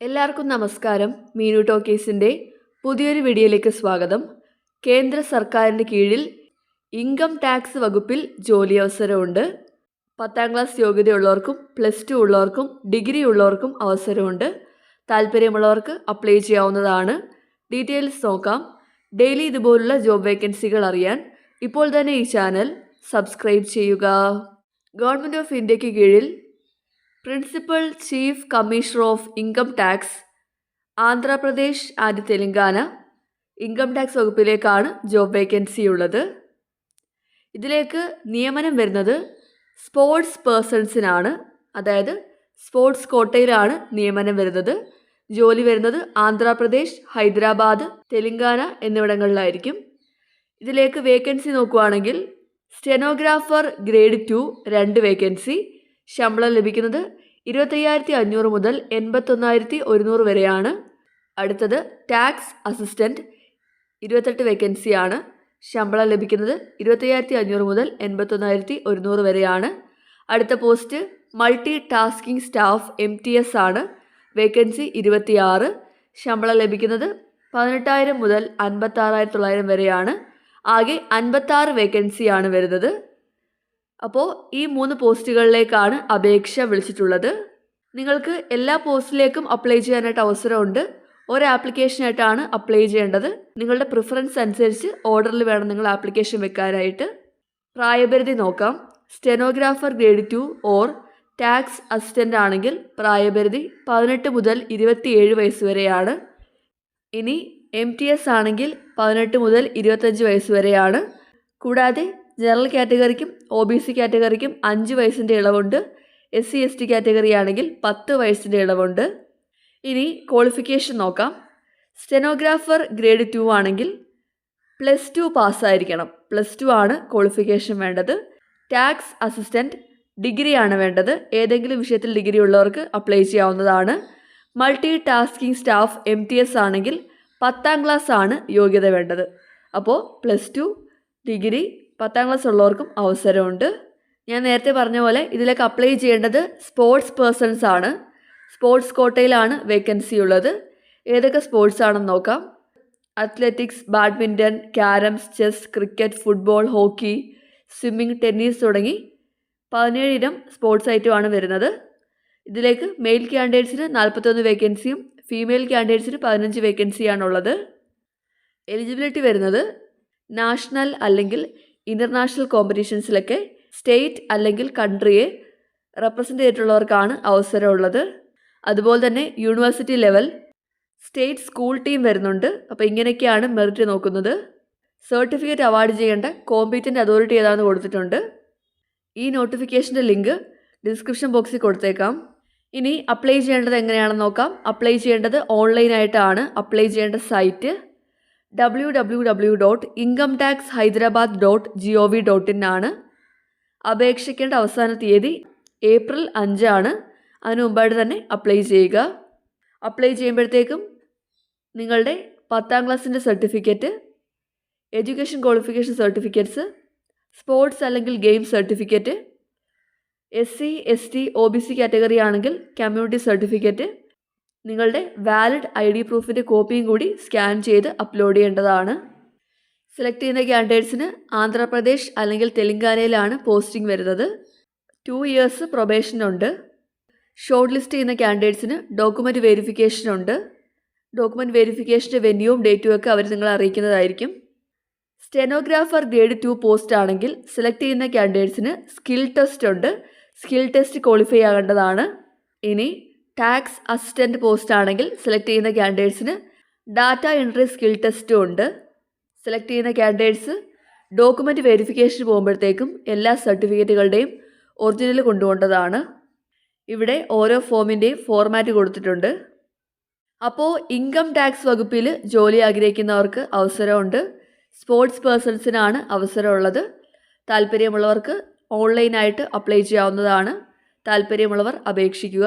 എല്ലാവർക്കും നമസ്കാരം. മീനു ടോക്കീസിന്റെ പുതിയൊരു വീഡിയോയിലേക്ക് സ്വാഗതം. കേന്ദ്ര സർക്കാരിന്റെ കീഴിൽ ഇൻകം ടാക്സ് വകുപ്പിൽ ജോലി അവസരമുണ്ട്. പത്താം ക്ലാസ് യോഗ്യതയുള്ളവർക്കും പ്ലസ് ടു ഉള്ളവർക്കും ഡിഗ്രി ഉള്ളവർക്കും അവസരമുണ്ട്. താല്പര്യമുള്ളവർക്ക് അപ്ലൈ ചെയ്യാവുന്നതാണ്. ഡീറ്റെയിൽസ് നോക്കാം. ഡെയിലി ഇതുപോലുള്ള ജോബ് വേക്കൻസികൾ അറിയാൻ ഇപ്പോൾ തന്നെ ഈ ചാനൽ സബ്സ്ക്രൈബ് ചെയ്യുക. ഗവൺമെന്റ് ഓഫ് ഇന്ത്യയ്ക്ക് കീഴിൽ principal chief commissioner of income tax Andhra Pradesh and Telangana. Income tax വകുപ്പിലേക്കാണ് job vacancy ഉള്ളത്. ഇതിലേക്ക് നിയമനം വരുന്നത് സ്പോർട്സ് പേഴ്സൺസിനാണ് അതായത് സ്പോർട്സ് കോട്ടയിലാണ് നിയമനം വരുന്നത്. ജോലി വരുന്നത് ആന്ധ്രാപ്രദേശ് ഹൈദരാബാദ് തെലങ്കാന എന്നിവിടങ്ങളിലായിരിക്കും. ഇതിലേക്ക് വേക്കൻസി നോക്കുവാണെങ്കിൽ സ്റ്റെനോഗ്രാഫർ ഗ്രേഡ് ടു രണ്ട് വേക്കൻസി ശമ്പളം ലഭിക്കുന്നത് ഇരുപത്തയ്യായിരത്തി അഞ്ഞൂറ് മുതൽ എൺപത്തൊന്നായിരത്തി ഒരുന്നൂറ് വരെയാണ്. അടുത്തത് ടാക്സ് അസിസ്റ്റന്റ് ഇരുപത്തെട്ട് വേക്കൻസിയാണ് ശമ്പളം ലഭിക്കുന്നത് ഇരുപത്തയ്യായിരത്തി അഞ്ഞൂറ് മുതൽ എൺപത്തൊന്നായിരത്തി ഒരുന്നൂറ് വരെയാണ്. അടുത്ത post multi tasking staff M T S ആണ്. വേക്കൻസി ഇരുപത്തിയാറ്. ശമ്പളം ലഭിക്കുന്നത് പതിനെട്ടായിരം മുതൽ അൻപത്താറായിരത്തി തൊള്ളായിരം വരെയാണ്. ആകെ അൻപത്താറ് വേക്കൻസിയാണ് വരുന്നത്. അപ്പോൾ ഈ മൂന്ന് പോസ്റ്റുകളിലേക്കാണ് അപേക്ഷ വിളിച്ചിട്ടുള്ളത്. നിങ്ങൾക്ക് എല്ലാ പോസ്റ്റിലേക്കും അപ്ലൈ ചെയ്യാനായിട്ട് അവസരമുണ്ട്. ഒരു ആപ്ലിക്കേഷനായിട്ടാണ് അപ്ലൈ ചെയ്യേണ്ടത്. നിങ്ങളുടെ പ്രിഫറൻസ് അനുസരിച്ച് ഓർഡറിൽ വേണം നിങ്ങൾ ആപ്ലിക്കേഷൻ വെക്കാനായിട്ട്. പ്രായപരിധി നോക്കാം. Stenographer grade two or tax assistant ആണെങ്കിൽ പ്രായപരിധി പതിനെട്ട് മുതൽ ഇരുപത്തിയേഴ് വയസ്സ് വരെയാണ്. ഇനി എം ടി എസ് ആണെങ്കിൽ പതിനെട്ട് മുതൽ ഇരുപത്തഞ്ച് വയസ്സ് വരെയാണ്. കൂടാതെ ജനറൽ കാറ്റഗറിക്കും ഒ ബി സി കാറ്റഗറിക്കും അഞ്ച് വയസ്സിന്റെ ഇളവുണ്ട്. S C S T category ആണെങ്കിൽ പത്ത് വയസ്സിന്റെ ഇളവുണ്ട്. ഇനി ക്വാളിഫിക്കേഷൻ നോക്കാം. സ്റ്റെനോഗ്രാഫർ ഗ്രേഡ് ടു ആണെങ്കിൽ പ്ലസ് ടു പാസ്സായിരിക്കണം. പ്ലസ് ടു ആണ് ക്വാളിഫിക്കേഷൻ വേണ്ടത്. ടാക്സ് അസിസ്റ്റന്റ് ഡിഗ്രി ആണ് വേണ്ടത്. ഏതെങ്കിലും വിഷയത്തിൽ ഡിഗ്രി ഉള്ളവർക്ക് അപ്ലൈ ചെയ്യാവുന്നതാണ്. Multi tasking staff M T S ആണെങ്കിൽ പത്താം ക്ലാസ് ആണ് യോഗ്യത വേണ്ടത്. അപ്പോൾ പ്ലസ് ടു ഡിഗ്രി പത്താം ക്ലാസ് ഉള്ളവർക്കും അവസരമുണ്ട്. ഞാൻ നേരത്തെ പറഞ്ഞ പോലെ ഇതിലേക്ക് അപ്ലൈ ചെയ്യേണ്ടത് സ്പോർട്സ് പേഴ്സൺസ് ആണ്. സ്പോർട്സ് കോട്ടയിലാണ് വേക്കൻസി ഉള്ളത്. ഏതൊക്കെ സ്പോർട്സ് ആണെന്ന് നോക്കാം. Athletics badminton carroms chess cricket football hockey swimming tennis തുടങ്ങി പതിനേഴ് ഇനം സ്പോർട്സ് ഐറ്റമാണ് വരുന്നത്. ഇതിലേക്ക് മെയിൽ ക്യാൻഡിഡേറ്റ്സിന് നാൽപ്പത്തൊന്ന് വേക്കൻസിയും ഫീമെയിൽ ക്യാൻഡിഡേറ്റ്സിന് പതിനഞ്ച് വേക്കൻസിയാണുള്ളത് എലിജിബിലിറ്റി വരുന്നത് നാഷണൽ അല്ലെങ്കിൽ ഇന്റർനാഷണൽ കോമ്പറ്റീഷൻസിലൊക്കെ സ്റ്റേറ്റ് അല്ലെങ്കിൽ കൺട്രിയെ റെപ്രസെന്റ് ചെയ്തിട്ടുള്ളവർക്കാണ് അവസരമുള്ളത്. അതുപോലെ തന്നെ university level state school team വരുന്നുണ്ട്. അപ്പോൾ ഇങ്ങനെയൊക്കെയാണ് മെറിറ്റ് നോക്കുന്നത്. സർട്ടിഫിക്കറ്റ് അവാർഡ് ചെയ്യേണ്ട കോമ്പീറ്റന്റ് അതോറിറ്റി ഏതാണെന്ന് കൊടുത്തിട്ടുണ്ട്. ഈ നോട്ടിഫിക്കേഷന്റെ ലിങ്ക് ഡിസ്ക്രിപ്ഷൻ ബോക്സിൽ കൊടുത്തേക്കാം. ഇനി അപ്ലൈ ചെയ്യേണ്ടത് എങ്ങനെയാണെന്ന് നോക്കാം. അപ്ലൈ ചെയ്യേണ്ടത് ഓൺലൈനായിട്ടാണ് അപ്ലൈ ചെയ്യേണ്ട site W W W dot income tax Hyderabad dot G O V dot in ആണ്. അപേക്ഷിക്കേണ്ട അവസാന തീയതി ഏപ്രിൽ അഞ്ചാണ്. അതിന് മുമ്പായിട്ട് തന്നെ അപ്ലൈ ചെയ്യുക. അപ്ലൈ ചെയ്യുമ്പോഴത്തേക്കും നിങ്ങളുടെ പത്താം ക്ലാസ്സിന്റെ certificate education qualification certificates sports അല്ലെങ്കിൽ game certificate S C S T O B C category ആണെങ്കിൽ കമ്മ്യൂണിറ്റി സർട്ടിഫിക്കറ്റ് നിങ്ങളുടെ വാലിഡ് ഐ ഡി പ്രൂഫിന്റെ കോപ്പിയും കൂടി സ്കാൻ ചെയ്ത് അപ്ലോഡ് ചെയ്യേണ്ടതാണ്. സെലക്ട് ചെയ്യുന്ന ക്യാൻഡിഡേറ്റ്സിന് ആന്ധ്രാപ്രദേശ് അല്ലെങ്കിൽ തെലങ്കാനയിലാണ് പോസ്റ്റിംഗ് വരുന്നത്. ടു ഇയേഴ്സ് പ്രൊബേഷനുണ്ട് ഷോർട്ട് ലിസ്റ്റ് ചെയ്യുന്ന ക്യാൻഡിഡേറ്റ്സിന് ഡോക്യുമെന്റ് വെരിഫിക്കേഷൻ ഉണ്ട്. ഡോക്യുമെന്റ് വെരിഫിക്കേഷന്റെ വെന്യൂവും ഡേറ്റും ഒക്കെ അവർ നിങ്ങളെ അറിയിക്കുന്നതായിരിക്കും. സ്റ്റെനോഗ്രാഫർ ഗ്രേഡ് ടു പോസ്റ്റ് ആണെങ്കിൽ സെലക്ട് ചെയ്യുന്ന ക്യാൻഡിഡേറ്റ്സിന് സ്കിൽ ടെസ്റ്റ് ഉണ്ട്. സ്കിൽ ടെസ്റ്റ് ക്വാളിഫൈ ആകേണ്ടതാണ്. ഇനി ടാക്സ് അസിസ്റ്റന്റ് പോസ്റ്റ് ആണെങ്കിൽ സെലക്ട് ചെയ്യുന്ന ക്യാൻഡിഡേറ്റ്സിന് ഡാറ്റ എൻട്രി സ്കിൽ ടെസ്റ്റും ഉണ്ട്. സെലക്ട് ചെയ്യുന്ന ക്യാൻഡിഡേറ്റ്സ് ഡോക്യുമെന്റ് വെരിഫിക്കേഷൻ പോകുമ്പോഴത്തേക്കും എല്ലാ സർട്ടിഫിക്കറ്റുകളുടെയും ഒറിജിനൽ കൊണ്ടുപോകേണ്ടതാണ്. ഇവിടെ ഓരോ ഫോമിന്റെയും ഫോർമാറ്റ് കൊടുത്തിട്ടുണ്ട്. അപ്പോൾ ഇൻകം ടാക്സ് വകുപ്പിൽ ജോലി ആഗ്രഹിക്കുന്നവർക്ക് അവസരമുണ്ട്. സ്പോർട്സ് പേഴ്സൺസിനാണ് അവസരമുള്ളത്. താല്പര്യമുള്ളവർക്ക് ഓൺലൈനായിട്ട് അപ്ലൈ ചെയ്യാവുന്നതാണ്. താല്പര്യമുള്ളവർ അപേക്ഷിക്കുക.